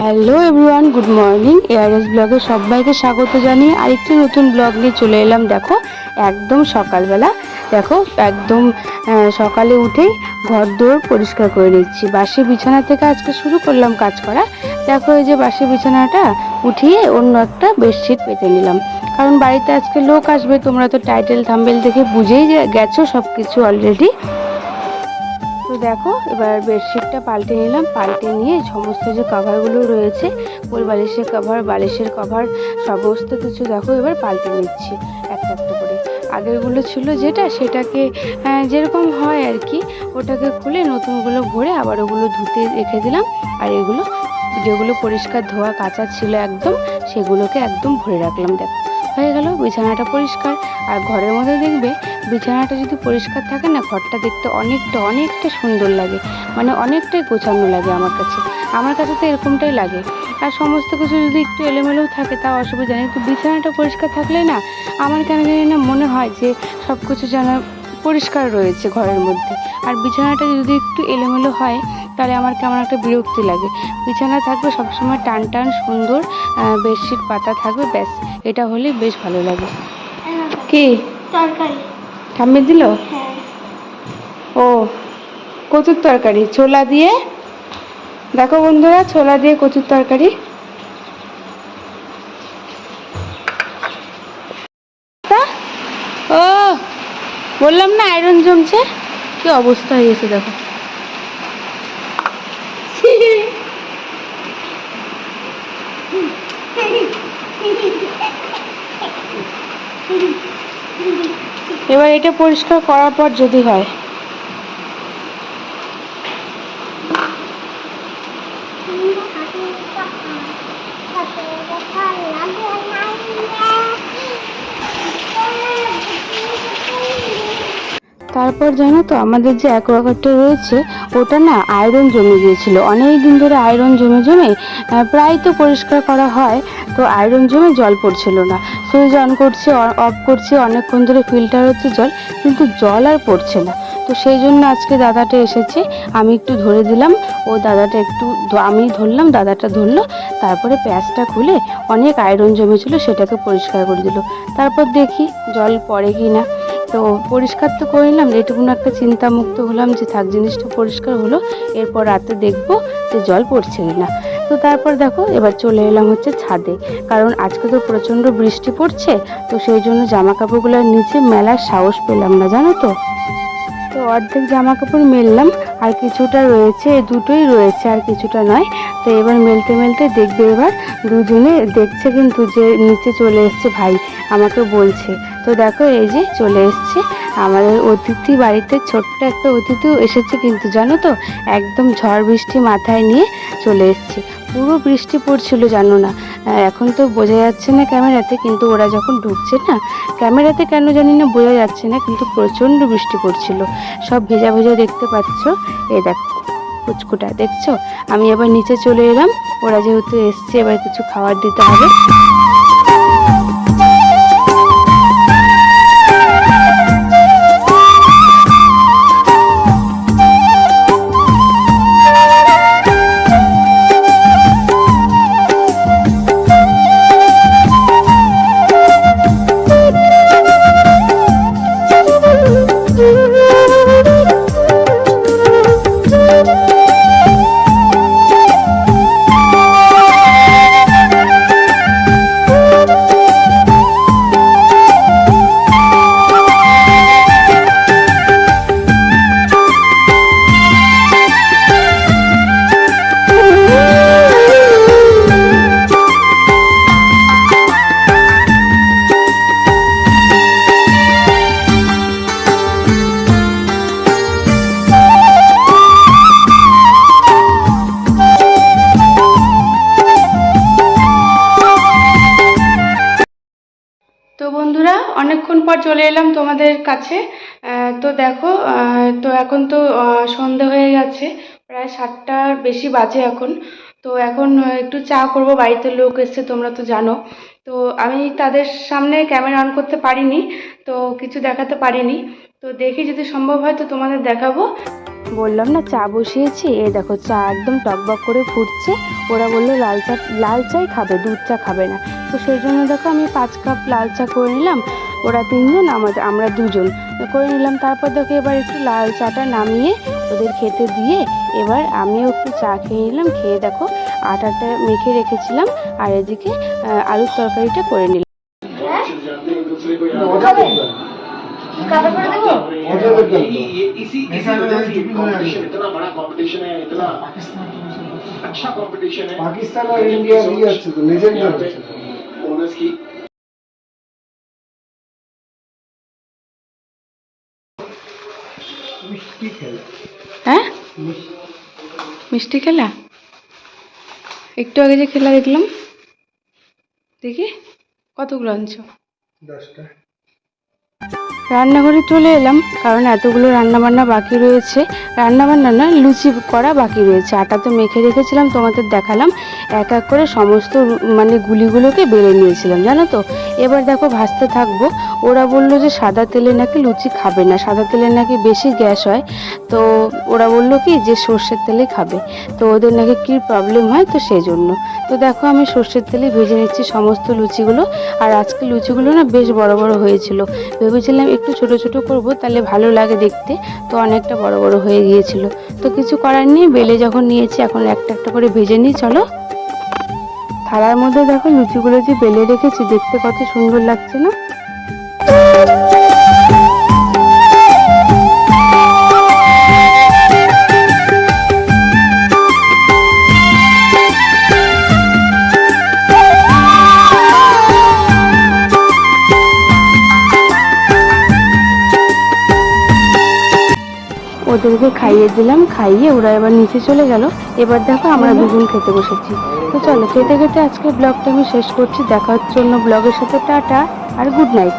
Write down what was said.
Hello everyone good morning ARS ব্লগে সবাইকে স্বাগত জানিয়ে আরেকটি নতুন ব্লগ নিয়ে চলে এলাম। দেখো, একদম সকালবেলা। দেখো, একদম সকালে উঠেই ঘর দৌড় পরিষ্কার করে নিচ্ছি। বাসি বিছানা থেকে আজকে শুরু করলাম কাজ করা। দেখো, এই যে বাসি বিছানাটা উঠিয়ে অন্য একটা বেডশিট পেতে নিলাম। কারণ বাড়িতে আজকে লোক আসবে, তোমরা তো টাইটেল থাম্বেল দেখে বুঝেই গেছো সব কিছু অলরেডি দেখো, এবার বেডশিটটা পাল্টে নিলাম, পাল্টে নিয়ে সমস্ত যে কভারগুলো রয়েছে কোল বালিশের কভার বালিশের কভার সমস্ত কিছু দেখো, এবার পাল্টে নিচ্ছি একটা একটা করে। আগেরগুলো ছিল যেটা, সেটাকে যেরকম হয় আর কি, ওটাকে খুলে নতুনগুলো ভরে আবার ওগুলো ধুতে রেখে দিলাম। আর এগুলো, যেগুলো পরিষ্কার ধোয়া কাঁচা ছিল একদম, সেগুলোকে একদম ভরে রাখলাম, দেখো। হয়ে গেল, বিছানাটা পরিষ্কার। আর ঘরের মধ্যে দেখবে বিছানাটা যদি পরিষ্কার থাকে না ঘরটা দেখতে অনেকটা অনেকটা সুন্দর লাগে। মানে অনেকটাই গোছানো লাগে আমার কাছে। আমার কাছে তো এরকমটাই লাগে। আর সমস্ত কিছু যদি একটু এলোমেলোও থাকে তা অসুবিধা নেই। কিন্তু বিছানাটা পরিষ্কার থাকলে না আমার কেন জানি না মনে হয় যে সব কিছু যেন পরিষ্কার রয়েছে ঘরের মধ্যে। আর বিছানাটা যদি একটু এলোমেলো হয় তাহলে আমার কেমন একটা বিরক্তি লাগে। বিছানা থাকবে সবসময় টান টান সুন্দর বেডশিট পাতা থাকবে ব্যাস। এটা হলেই বেশ ভালো লাগে। কি? তরকারি। ঠাম্মি দিল? হ্যাঁ। ও কচুর তরকারি ছোলা দিয়ে? দেখো বন্ধুরা ছোলা দিয়ে কচুর তরকারি। ও বললাম না আয়রন জমছে? কি অবস্থা হয়েছে দেখো। এবার এটা পরিষ্কার করার পর যদি হয়। তারপর জানো তো, আমাদের যে অ্যাকোয়াগার্ডটা রয়েছে, ওটা না আয়রন জমে গিয়েছিল। অনেক দিন ধরে আয়রন জমে জমে প্রায় তো পরিষ্কার করা হয়, তো আয়রন জমে জল পড়ছিল না। সুইচ অন করছি অফ করছি, অনেকক্ষণ ধরে ফিল্টার হচ্ছে জল, কিন্তু জল আর পড়ছে না। তো সেই জন্য আজকে দাদাটা এসেছে, আমি একটু ধরে দিলাম, ও দাদাটা একটু আমি ধরলাম, দাদাটা ধরলো, তারপরে প্যাঁচটা খুলে অনেক আয়রন জমেছিল, সেটাকে পরিষ্কার করে দিল। তারপর দেখি জল পড়ে কি না তো পরিষ্কার তো করে নিলাম এটুকুন একটা চিন্তা মুক্ত হলাম যে থাক জিনিসটা পরিষ্কার হলো, এরপর রাতে দেখব যে জল পড়ছে না। তো তারপর দেখো, এবার চলে এলাম হচ্ছে ছাদে, কারণ আজকে তো প্রচণ্ড বৃষ্টি পড়ছে, তো সেই জন্য জামা কাপড়গুলোর নিচে মেলার সাহস পেলাম না, জানো তো? তো অর্ধেক জামা কাপড় মেললাম আর কিছুটা রয়েছে দুটোই রয়েছে আর কিছুটা নয়। তো এবার মেলতে মেলতে দেখবে এবার দুজনে দেখছে কিন্তু যে নিচে চলে এসছে ভাই, আমাকে বলছে। তো দেখো এই যে চলে এসছে। আমাদের অতিথি বাড়িতে ছোট্ট একটা অতিথিও এসেছে কিন্তু জানো তো, একদম ঝড় বৃষ্টি মাথায় নিয়ে চলে এসছে। পুরো বৃষ্টি পড়ছিল, জানো না। এখন তো বোঝা যাচ্ছে না ক্যামেরাতে, কিন্তু ওরা যখন ঢুকছে না, ক্যামেরাতে কেন জানি না বোঝা যাচ্ছে না, কিন্তু প্রচণ্ড বৃষ্টি পড়ছিল। সব ভেজা ভেজা দেখতে পাচ্ছ? এ দেখো কুচকুটা দেখছ? আমি এবার নিচে চলে এলাম, ওরা যেহেতু এসছে, এবার কিছু খাবার দিতে হবে। চলে এলাম তোমাদের কাছে। তো দেখো তো এখন তো সন্ধে হয়ে গেছে, প্রায় সাতটার বেশি বাজে এখন। তো এখন একটু চা করব, বাড়িতে লোক এসছে, তোমরা তো জানো। তো আমি তাদের সামনে ক্যামেরা অন করতে পারিনি, তো কিছু দেখাতে পারিনি। তো দেখি যদি সম্ভব হয় তো তোমাদের দেখাবো। বললাম না, চা বসিয়েছি। এ দেখো, চা একদম টকবক করে ফুটছে। ওরা বলল, লাল চা, লাল চাই খাবে, দুধ চা খাবে না। তো সেই জন্য দেখো, আমি পাঁচ কাপ লাল চা করে নিলাম। ওরা তিনজন আমাদের আমরা দুজন করে নিলাম তারপর দেখো এবার একটু লাল চাটা নামিয়ে ওদের খেতে দিয়ে এবার আমিও একটু চা খেয়ে নিলাম খেয়ে দেখো আটাটা মেখে রেখেছিলাম আর এদিকে আহ, আলুর তরকারিটা করে নিলাম কাটা করে দেবো यही ये- इसी इसी वजह से कंपटीशन इतना बड़ा कंपटीशन है इतना अच्छा कंपटीशन है পাকিস্তান আর ইন্ডিয়া দিয়ে যাচ্ছে তো লেজেন্ডার হ্যাঁ? মিষ্টি। খেলা? একটু আগে যে খেলা দেখলাম দেখি কতগুলো আনছো? রান্নাঘরে চলে এলাম কারণ এতগুলো রান্নাবান্না বাকি রয়েছে। রান্নাবান্না না লুচি করা বাকি রয়েছে। আটা তো মেখে রেখেছিলাম তোমাদের দেখালাম। এক এক করে সমস্ত মানে গুলিগুলোকে বেড়ে নিয়েছিলাম জানো তো? এবার দেখো ভাজতে থাকব। ওরা বলল যে সাদা তেলে নাকি লুচি খাবে না, সাদা তেলে নাকি বেশি গ্যাস হয়। তো ওরা বলল কি যে সর্ষের তেলে খাবে। তো ওদের নাকি কী প্রবলেম হয় তো সেই জন্য তো দেখো আমি সর্ষের তেলে ভেজে নিচ্ছি সমস্ত লুচিগুলো। আর আজকে লুচিগুলো না বেশ বড় বড় হয়েছিল। ভেবেছিলাম একটু ছোট ছোট করব, তাহলে ভালো লাগে দেখতে। তো অনেকটা বড় বড় হয়ে গিয়েছিল। তো কিছু করার নেই, বেলে যখন নিয়েছি, এখন একটা একটা করে ভেজে নিই, চলো। থালার মধ্যে দেখো লুচিগুলো যে বেলে রেখেছি দেখতে কত সুন্দর লাগছে না? ওদেরকে খাইয়ে দিলাম খাইয়ে ওরা এবার নিচে চলে গেল। এবার দেখো আমরা দুজন খেতে বসেছি। তো চলো খেতে খেতে আজকে ব্লগটা আমি শেষ করছি। দেখার জন্য অন্য ব্লগের সাথে। টাটা আর গুড নাইট